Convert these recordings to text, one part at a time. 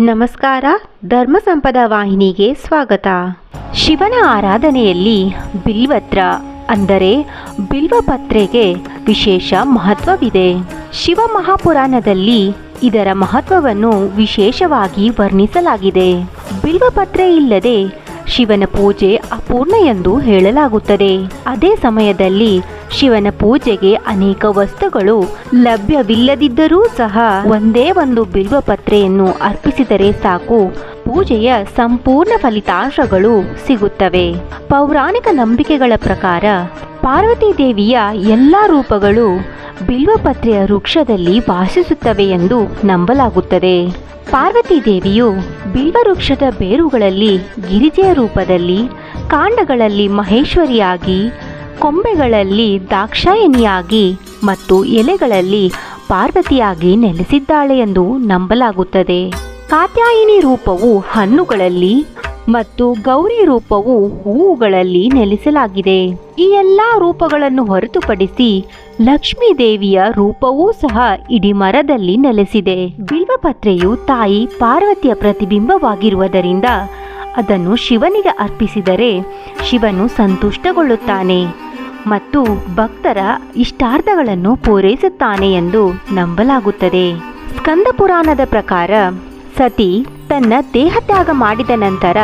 ನಮಸ್ಕಾರ, ಧರ್ಮ ಸಂಪದ ವಾಹಿನಿಗೆ ಸ್ವಾಗತ. ಶಿವನ ಆರಾಧನೆಯಲ್ಲಿ ಬಿಲ್ವತ್ರ ಅಂದರೆ ಬಿಲ್ವಪತ್ರೆಗೆ ವಿಶೇಷ ಮಹತ್ವವಿದೆ. ಶಿವ ಮಹಾಪುರಾಣದಲ್ಲಿ ಇದರ ಮಹತ್ವವನ್ನು ವಿಶೇಷವಾಗಿ ವರ್ಣಿಸಲಾಗಿದೆ. ಬಿಲ್ವಪತ್ರೆ ಇಲ್ಲದೆ ಶಿವನ ಪೂಜೆ ಅಪೂರ್ಣ ಎಂದು ಹೇಳಲಾಗುತ್ತದೆ. ಅದೇ ಸಮಯದಲ್ಲಿ ಶಿವನ ಪೂಜೆಗೆ ಅನೇಕ ವಸ್ತುಗಳು ಲಭ್ಯವಿಲ್ಲದಿದ್ದರೂ ಸಹ ಒಂದೇ ಒಂದು ಬಿಲ್ವಪತ್ರೆಯನ್ನು ಅರ್ಪಿಸಿದರೆ ಸಾಕು. ಪೂಜೆಯ ಸಂಪೂರ್ಣ ಫಲಿತಾಂಶಗಳು ಸಿಗುತ್ತವೆ. ಪೌರಾಣಿಕ ನಂಬಿಕೆಗಳ ಪ್ರಕಾರ ಪಾರ್ವತಿ ದೇವಿಯ ಎಲ್ಲ ರೂಪಗಳು ಬಿಲ್ವಪತ್ರೆಯ ವೃಕ್ಷದಲ್ಲಿ ವಾಸಿಸುತ್ತವೆ ಎಂದು ನಂಬಲಾಗುತ್ತದೆ. ಪಾರ್ವತಿ ದೇವಿಯು ಬಿಲ್ವವೃಕ್ಷದ ಬೇರುಗಳಲ್ಲಿ ಗಿರಿಜೆಯ ರೂಪದಲ್ಲಿ ಕಾಂಡಗಳಲ್ಲಿ ಮಹೇಶ್ವರಿಯಾಗಿ ಕೊಂಬೆಗಳಲ್ಲಿ ದಾಕ್ಷಾಯಣಿಯಾಗಿ ಮತ್ತು ಎಲೆಗಳಲ್ಲಿ ಪಾರ್ವತಿಯಾಗಿ ನೆಲೆಸಿದ್ದಾಳೆ ಎಂದು ನಂಬಲಾಗುತ್ತದೆ. ಕಾತ್ಯಾಯಿನಿ ರೂಪವು ಹಣ್ಣುಗಳಲ್ಲಿ ಮತ್ತು ಗೌರಿ ರೂಪವು ಹೂವುಗಳಲ್ಲಿ ನೆಲೆಸಲಾಗಿದೆ. ಈ ಎಲ್ಲ ರೂಪಗಳನ್ನು ಹೊರತುಪಡಿಸಿ ಲಕ್ಷ್ಮೀ ದೇವಿಯ ರೂಪವೂ ಸಹ ಇಡೀ ಮರದಲ್ಲಿ ನೆಲೆಸಿದೆ. ಬಿಲ್ವಪತ್ರೆಯು ತಾಯಿ ಪಾರ್ವತಿಯ ಪ್ರತಿಬಿಂಬವಾಗಿರುವುದರಿಂದ ಅದನ್ನು ಶಿವನಿಗೆ ಅರ್ಪಿಸಿದರೆ ಶಿವನು ಸಂತುಷ್ಟಗೊಳ್ಳುತ್ತಾನೆ. ಮತ್ತು ಭಕ್ತರ ಇಷ್ಟಾರ್ಥಗಳನ್ನು ಪೂರೈಸುತ್ತಾನೆ ಎಂದು ನಂಬಲಾಗುತ್ತದೆ. ಸ್ಕಂದ ಪುರಾಣದ ಪ್ರಕಾರ ಸತಿ ತನ್ನ ದೇಹತ್ಯಾಗ ಮಾಡಿದ ನಂತರ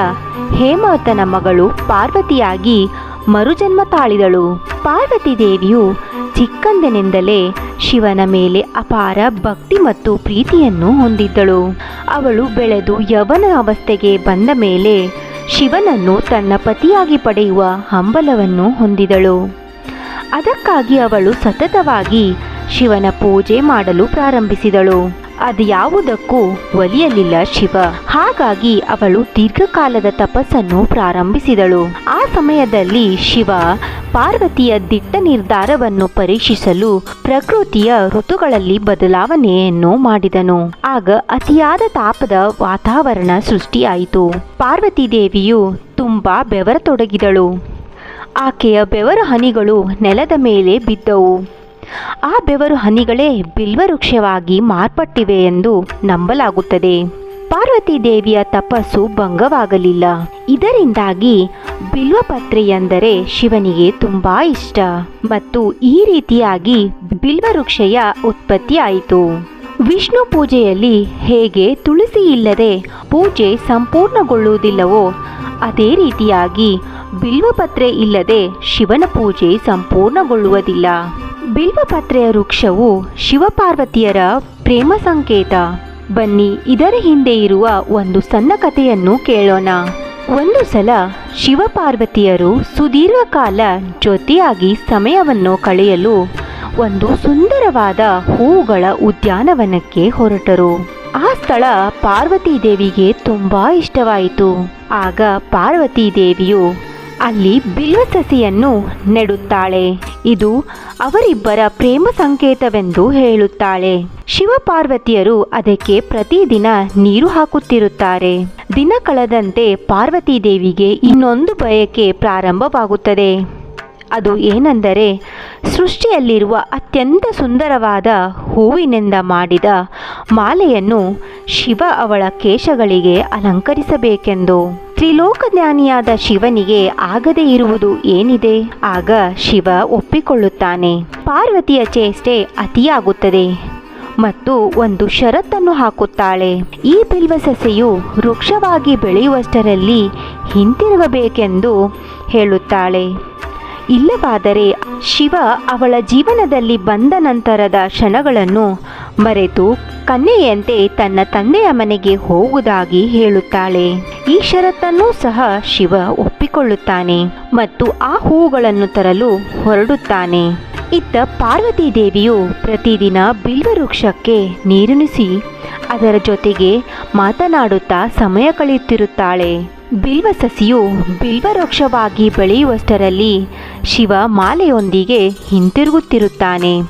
ಹೇಮವತನ ಮಗಳು ಪಾರ್ವತಿಯಾಗಿ ಮರುಜನ್ಮ ತಾಳಿದಳು. ಪಾರ್ವತಿ ದೇವಿಯು ಚಿಕ್ಕಂದಿನಿಂದಲೇ ಶಿವನ ಮೇಲೆ ಅಪಾರ ಭಕ್ತಿ ಮತ್ತು ಪ್ರೀತಿಯನ್ನು ಹೊಂದಿದ್ದಳು. ಅವಳು ಬೆಳೆದು ಯವನ ಅವಸ್ಥೆಗೆ ಬಂದ ಮೇಲೆ ಶಿವನನ್ನು ತನ್ನ ಪತಿಯಾಗಿ ಪಡೆಯುವ ಹಂಬಲವನ್ನು ಹೊಂದಿದಳು. ಅದಕ್ಕಾಗಿ ಅವಳು ಸತತವಾಗಿ ಶಿವನ ಪೂಜೆ ಮಾಡಲು ಪ್ರಾರಂಭಿಸಿದಳು. ಅದು ಯಾವುದಕ್ಕೂ ಒಲಿಯಲಿಲ್ಲ ಶಿವ. ಹಾಗಾಗಿ ಅವಳು ದೀರ್ಘಕಾಲದ ತಪಸ್ಸನ್ನು ಪ್ರಾರಂಭಿಸಿದಳು. ಆ ಸಮಯದಲ್ಲಿ ಶಿವ ಪಾರ್ವತಿಯ ದಿಟ್ಟ ನಿರ್ಧಾರವನ್ನು ಪರೀಕ್ಷಿಸಲು ಪ್ರಕೃತಿಯ ಋತುಗಳಲ್ಲಿ ಬದಲಾವಣೆಯನ್ನು ಮಾಡಿದನು. ಆಗ ಅತಿಯಾದ ತಾಪದ ವಾತಾವರಣ ಸೃಷ್ಟಿಯಾಯಿತು. ಪಾರ್ವತಿ ದೇವಿಯು ತುಂಬಾ ಬೆವರತೊಡಗಿದಳು. ಆಕೆಯ ಬೆವರು ಹನಿಗಳು ನೆಲದ ಮೇಲೆ ಬಿದ್ದವು. ಆ ಬೆವರು ಹನಿಗಳೇ ಬಿಲ್ವವೃಕ್ಷವಾಗಿ ಮಾರ್ಪಟ್ಟಿವೆ ಎಂದು ನಂಬಲಾಗುತ್ತದೆ. ಪಾರ್ವತಿ ದೇವಿಯ ತಪಸ್ಸು ಭಂಗವಾಗಲಿಲ್ಲ. ಇದರಿಂದಾಗಿ ಬಿಲ್ವಪತ್ರೆ ಎಂದರೆ ಶಿವನಿಗೆ ತುಂಬಾ ಇಷ್ಟ. ಮತ್ತು ಈ ರೀತಿಯಾಗಿ ಬಿಲ್ವವೃಕ್ಷಯ ಉತ್ಪತ್ತಿಯಾಯಿತು. ವಿಷ್ಣು ಪೂಜೆಯಲ್ಲಿ ಹೇಗೆ ತುಳಸಿ ಇಲ್ಲದೆ ಪೂಜೆ ಸಂಪೂರ್ಣಗೊಳ್ಳುವುದಿಲ್ಲವೋ ಅದೇ ರೀತಿಯಾಗಿ ಬಿಲ್ವಪತ್ರೆ ಇಲ್ಲದೆ ಶಿವನ ಪೂಜೆ ಸಂಪೂರ್ಣಗೊಳ್ಳುವುದಿಲ್ಲ. ಬಿಲ್ವಪತ್ರೆಯ ವೃಕ್ಷವು ಶಿವಪಾರ್ವತಿಯರ ಪ್ರೇಮ ಸಂಕೇತ. ಬನ್ನಿ, ಇದರ ಹಿಂದೆ ಇರುವ ಒಂದು ಸಣ್ಣ ಕಥೆಯನ್ನು ಕೇಳೋಣ. ಒಂದು ಸಲ ಶಿವಪಾರ್ವತಿಯರು ಸುದೀರ್ಘ ಕಾಲ ಜೊತೆಯಾಗಿ ಸಮಯವನ್ನು ಕಳೆಯಲು ಒಂದು ಸುಂದರವಾದ ಹೂವುಗಳ ಉದ್ಯಾನವನಕ್ಕೆ ಹೊರಟರು. ಆ ಸ್ಥಳ ಪಾರ್ವತಿ ದೇವಿಗೆ ತುಂಬಾ ಇಷ್ಟವಾಯಿತು. ಆಗ ಪಾರ್ವತಿ ದೇವಿಯು ಅಲ್ಲಿ ಬಿಲ್ವ ಸಸಿಯನ್ನು ನೆಡುತ್ತಾಳೆ. ಇದು ಅವರಿಬ್ಬರ ಪ್ರೇಮ ಸಂಕೇತವೆಂದು ಹೇಳುತ್ತಾಳೆ. ಶಿವಪಾರ್ವತಿಯರು ಅದಕ್ಕೆ ಪ್ರತಿದಿನ ನೀರು ಹಾಕುತ್ತಿರುತ್ತಾರೆ. ದಿನ ಕಳೆದಂತೆ ಪಾರ್ವತಿ ದೇವಿಗೆ ಇನ್ನೊಂದು ಬಯಕೆ ಪ್ರಾರಂಭವಾಗುತ್ತದೆ. ಅದು ಏನೆಂದರೆ, ಸೃಷ್ಟಿಯಲ್ಲಿರುವ ಅತ್ಯಂತ ಸುಂದರವಾದ ಹೂವಿನಿಂದ ಮಾಡಿದ ಮಾಲೆಯನ್ನು ಶಿವ ಅವಳ ಕೇಶಗಳಿಗೆ ಅಲಂಕರಿಸಬೇಕೆಂದು. ತ್ರಿಲೋಕಜ್ಞಾನಿಯಾದ ಶಿವನಿಗೆ ಆಗದೇ ಇರುವುದು ಏನಿದೆ? ಆಗ ಶಿವ ಒಪ್ಪಿಕೊಳ್ಳುತ್ತಾನೆ. ಪಾರ್ವತಿಯ ಚೇಷ್ಟೆ ಅತಿಯಾಗುತ್ತದೆ ಮತ್ತು ಒಂದು ಷರತ್ತನ್ನು ಹಾಕುತ್ತಾಳೆ. ಈ ಬಿಲ್ವ ಸಸೆಯು ವೃಕ್ಷವಾಗಿ ಬೆಳೆಯುವಷ್ಟರಲ್ಲಿ ಹಿಂತಿರುಗಬೇಕೆಂದು ಹೇಳುತ್ತಾಳೆ. ಇಲ್ಲವಾದರೆ ಶಿವ ಅವಳ ಜೀವನದಲ್ಲಿ ಬಂದ ನಂತರದ ಕ್ಷಣಗಳನ್ನು ಮರೆತು ಕನ್ಯೆಯಂತೆ ತನ್ನ ತಂದೆಯ ಮನೆಗೆ ಹೋಗುವುದಾಗಿ ಹೇಳುತ್ತಾಳೆ. ಈ ಷರತ್ತನ್ನು ಸಹ ಶಿವ ಒಪ್ಪಿಕೊಳ್ಳುತ್ತಾನೆ ಮತ್ತು ಆ ಹೂವುಗಳನ್ನು ತರಲು ಹೊರಡುತ್ತಾನೆ. ಇತ್ತ ಪಾರ್ವತಿ ದೇವಿಯು ಪ್ರತಿದಿನ ಬಿಲ್ವವೃಕ್ಷಕ್ಕೆ ನೀರುಣಿಸಿ ಅದರ ಜೊತೆಗೆ ಮಾತನಾಡುತ್ತಾ ಸಮಯ ಕಳೆಯುತ್ತಿರುತ್ತಾಳೆ. ಬಿಲ್ವ ಸಸಿಯು ಬಿಲ್ವವೃಕ್ಷವಾಗಿ ಬೆಳೆಯುವಷ್ಟರಲ್ಲಿ ಶಿವ ಮಾಲೆಯೊಂದಿಗೆ ಹಿಂತಿರುಗುತ್ತಿರುತ್ತಾನೆ.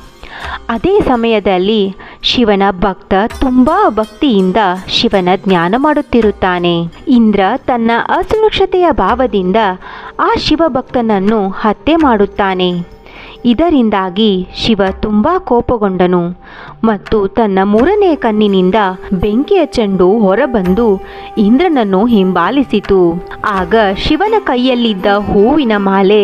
ಅದೇ ಸಮಯದಲ್ಲಿ ಶಿವನ ಭಕ್ತ ತುಂಬ ಭಕ್ತಿಯಿಂದ ಶಿವನ ಧ್ಯಾನ ಮಾಡುತ್ತಿರುತ್ತಾನೆ. ಇಂದ್ರ ತನ್ನ ಅಸುರಕ್ಷತೆಯ ಭಾವದಿಂದ ಆ ಶಿವಭಕ್ತನನ್ನು ಹತ್ಯೆ ಮಾಡುತ್ತಾನೆ. ಇದರಿಂದಾಗಿ ಶಿವ ತುಂಬ ಕೋಪಗೊಂಡನು ಮತ್ತು ತನ್ನ ಮೂರನೇ ಕಣ್ಣಿನಿಂದ ಬೆಂಕಿಯ ಚೆಂಡು ಹೊರಬಂದು ಇಂದ್ರನನ್ನು ಹಿಂಬಾಲಿಸಿತು. ಆಗ ಶಿವನ ಕೈಯಲ್ಲಿದ್ದ ಹೂವಿನ ಮಾಲೆ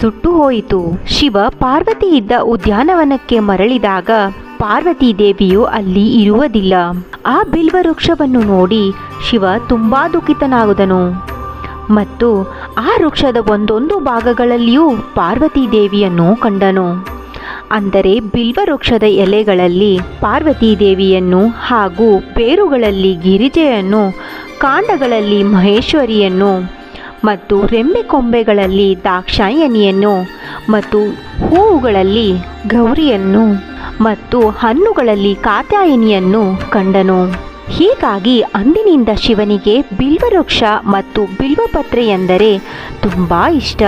ಸುಟ್ಟು ಹೋಯಿತು. ಶಿವ ಪಾರ್ವತಿ ಇದ್ದ ಉದ್ಯಾನವನಕ್ಕೆ ಮರಳಿದಾಗ ಪಾರ್ವತಿ ದೇವಿಯು ಅಲ್ಲಿ ಇರುವುದಿಲ್ಲ. ಆ ಬಿಲ್ವ ವೃಕ್ಷವನ್ನು ನೋಡಿ ಶಿವ ತುಂಬಾ ದುಃಖಿತನಾಗುದನು ಮತ್ತು ಆ ವೃಕ್ಷದ ಒಂದೊಂದು ಭಾಗಗಳಲ್ಲಿಯೂ ಪಾರ್ವತಿ ದೇವಿಯನ್ನು ಕಂಡನು. ಅಂದರೆ ಬಿಲ್ವ ವೃಕ್ಷದ ಎಲೆಗಳಲ್ಲಿ ಪಾರ್ವತಿ ದೇವಿಯನ್ನು ಹಾಗೂ ಬೇರುಗಳಲ್ಲಿ ಗಿರಿಜೆಯನ್ನು, ಕಾಂಡಗಳಲ್ಲಿ ಮಹೇಶ್ವರಿಯನ್ನು ಮತ್ತು ರೆಂಬೆ ಕೊಂಬೆಗಳಲ್ಲಿ ದಾಕ್ಷಾಯಣಿಯನ್ನು ಮತ್ತು ಹೂವುಗಳಲ್ಲಿ ಗೌರಿಯನ್ನು ಮತ್ತು ಹಣ್ಣುಗಳಲ್ಲಿ ಕಾತ್ಯಾಯನಿಯನ್ನು ಕಂಡನು. ಹೀಗಾಗಿ ಅಂದಿನಿಂದ ಶಿವನಿಗೆ ಬಿಲ್ವವೃಕ್ಷ ಮತ್ತು ಬಿಲ್ವಪತ್ರೆ ಎಂದರೆ ತುಂಬ ಇಷ್ಟ.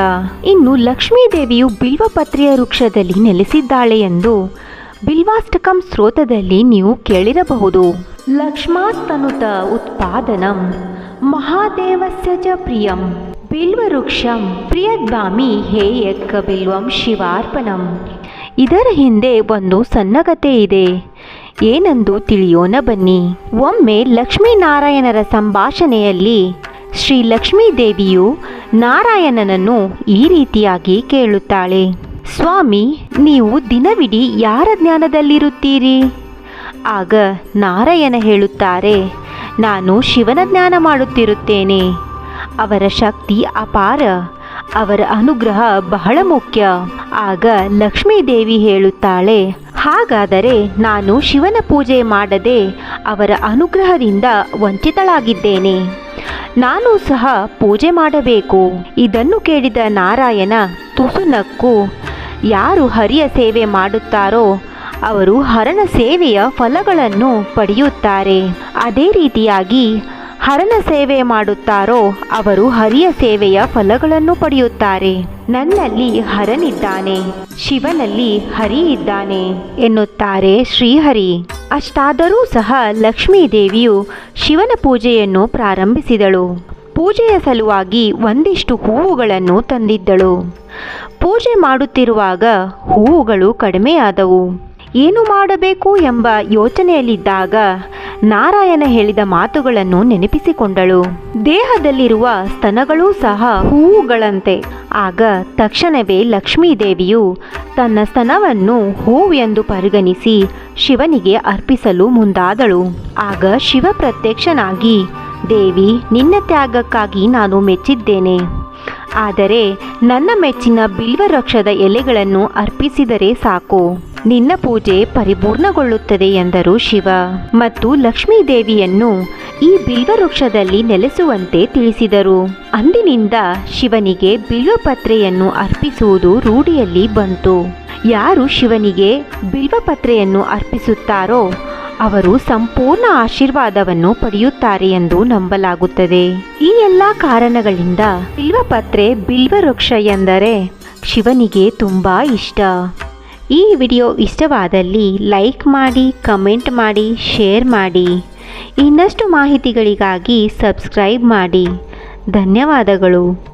ಇನ್ನು ಲಕ್ಷ್ಮೀದೇವಿಯು ಬಿಲ್ವಪತ್ರೆಯ ವೃಕ್ಷದಲ್ಲಿ ನೆಲೆಸಿದ್ದಾಳೆ ಎಂದು ಬಿಲ್ವಾಷ್ಟಕಂ ಸ್ರೋತದಲ್ಲಿ ನೀವು ಕೇಳಿರಬಹುದು. ಲಕ್ಷ್ಮಾಸ್ತನುತ ಉತ್ಪಾದನಂ, ಮಹಾದೇವಸ್ಯ ಚ ಪ್ರಿಯಂ, ಬಿಲ್ವವೃಕ್ಷಂ, ಪ್ರಿಯದ್ವಾಮಿ ಹೇ ಯಕ್ಕ ಬಿಲ್ವಂ ಶಿವಾರ್ಪಣಂ. ಇದರ ಹಿಂದೆ ಒಂದು ಸನ್ನಗತೆ ಇದೆ. ಏನೆಂದು ತಿಳಿಯೋಣ ಬನ್ನಿ. ಒಮ್ಮೆ ಲಕ್ಷ್ಮೀನಾರಾಯಣರ ಸಂಭಾಷಣೆಯಲ್ಲಿ ಶ್ರೀ ಲಕ್ಷ್ಮೀದೇವಿಯು ನಾರಾಯಣನನ್ನು ಈ ರೀತಿಯಾಗಿ ಕೇಳುತ್ತಾಳೆ. ಸ್ವಾಮಿ, ನೀವು ದಿನವಿಡೀ ಯಾರ ಜ್ಞಾನದಲ್ಲಿರುತ್ತೀರಿ? ಆಗ ನಾರಾಯಣ ಹೇಳುತ್ತಾರೆ, ನಾನು ಶಿವನ ಜ್ಞಾನ ಮಾಡುತ್ತಿರುತ್ತೇನೆ. ಅವರ ಶಕ್ತಿ ಅಪಾರ, ಅವರ ಅನುಗ್ರಹ ಬಹಳ ಮುಖ್ಯ. ಆಗ ಲಕ್ಷ್ಮೀದೇವಿ ಹೇಳುತ್ತಾಳೆ ಹಾಗಾದರೆ ನಾನು ಶಿವನ ಪೂಜೆ ಮಾಡದೆ ಅವರ ಅನುಗ್ರಹದಿಂದ ವಂಚಿತಳಾಗಿದ್ದೇನೆ. ನಾನು ಸಹ ಪೂಜೆ ಮಾಡಬೇಕು. ಇದನ್ನು ಕೇಳಿದ ನಾರಾಯಣ ತುಸುನಕ್ಕು ಯಾರು ಹರಿಯ ಸೇವೆ ಮಾಡುತ್ತಾರೋ ಅವರು ಹರಣ ಸೇವೆಯ ಫಲಗಳನ್ನು ಪಡೆಯುತ್ತಾರೆ. ಅದೇ ರೀತಿಯಾಗಿ ಹರನ ಸೇವೆ ಮಾಡುತ್ತಾರೋ ಅವರು ಹರಿಯ ಸೇವೆಯ ಫಲಗಳನ್ನು ಪಡೆಯುತ್ತಾರೆ. ನನ್ನಲ್ಲಿ ಹರನಿದ್ದಾನೆ, ಶಿವನಲ್ಲಿ ಹರಿ ಇದ್ದಾನೆ ಎನ್ನುತ್ತಾರೆ ಶ್ರೀಹರಿ. ಅಷ್ಟಾದರೂ ಸಹ ಲಕ್ಷ್ಮೀದೇವಿಯು ಶಿವನ ಪೂಜೆಯನ್ನು ಪ್ರಾರಂಭಿಸಿದಳು. ಪೂಜೆಯ ಸಲುವಾಗಿ ಒಂದಿಷ್ಟು ಹೂವುಗಳನ್ನು ತಂದಿದ್ದಳು. ಪೂಜೆ ಮಾಡುತ್ತಿರುವಾಗ ಹೂವುಗಳು ಕಡಿಮೆಯಾದವು. ಏನು ಮಾಡಬೇಕು ಎಂಬ ಯೋಚನೆಯಲ್ಲಿದ್ದಾಗ ನಾರಾಯಣ ಹೇಳಿದ ಮಾತುಗಳನ್ನು ನೆನಪಿಸಿಕೊಂಡಳು. ದೇಹದಲ್ಲಿರುವ ಸ್ತನಗಳೂ ಸಹ ಹೂವುಗಳಂತೆ. ಆಗ ತಕ್ಷಣವೇ ಲಕ್ಷ್ಮೀದೇವಿಯು ತನ್ನ ಸ್ತನವನ್ನು ಹೂವು ಎಂದು ಪರಿಗಣಿಸಿ ಶಿವನಿಗೆ ಅರ್ಪಿಸಲು ಮುಂದಾದಳು. ಆಗ ಶಿವ ಪ್ರತ್ಯಕ್ಷನಾಗಿ, ದೇವಿ, ನಿನ್ನ ತ್ಯಾಗಕ್ಕಾಗಿ ನಾನು ಮೆಚ್ಚಿದ್ದೇನೆ. ಆದರೆ ನನ್ನ ಮೆಚ್ಚಿನ ಬಿಲ್ವವೃಕ್ಷದ ಎಲೆಗಳನ್ನು ಅರ್ಪಿಸಿದರೆ ಸಾಕು. ನಿನ್ನ ಪೂಜೆ ಪರಿಪೂರ್ಣಗೊಳ್ಳುತ್ತದೆ ಎಂದರು ಶಿವ. ಮತ್ತು ಲಕ್ಷ್ಮೀದೇವಿಯನ್ನು ಈ ಬಿಲ್ವವೃಕ್ಷದಲ್ಲಿ ನೆಲೆಸುವಂತೆ ತಿಳಿಸಿದರು. ಅಂದಿನಿಂದ ಶಿವನಿಗೆ ಬಿಲ್ವಪತ್ರೆಯನ್ನು ಅರ್ಪಿಸುವುದು ರೂಢಿಯಲ್ಲಿ ಬಂತು. ಯಾರು ಶಿವನಿಗೆ ಬಿಲ್ವಪತ್ರೆಯನ್ನು ಅರ್ಪಿಸುತ್ತಾರೋ ಅವರು ಸಂಪೂರ್ಣ ಆಶೀರ್ವಾದವನ್ನು ಪಡೆಯುತ್ತಾರೆ ಎಂದು ನಂಬಲಾಗುತ್ತದೆ. ಈ ಎಲ್ಲ ಕಾರಣಗಳಿಂದ ಬಿಲ್ವಪತ್ರೆ ಬಿಲ್ವವೃಕ್ಷ ಎಂದರೆ ಶಿವನಿಗೆ ತುಂಬ ಇಷ್ಟ. ಈ ವಿಡಿಯೋ ಇಷ್ಟವಾದಲ್ಲಿ ಲೈಕ್ ಮಾಡಿ, ಕಮೆಂಟ್ ಮಾಡಿ, ಶೇರ್ ಮಾಡಿ. ಇನ್ನಷ್ಟು ಮಾಹಿತಿಗಳಿಗಾಗಿ ಸಬ್ಸ್ಕ್ರೈಬ್ ಮಾಡಿ. ಧನ್ಯವಾದಗಳು.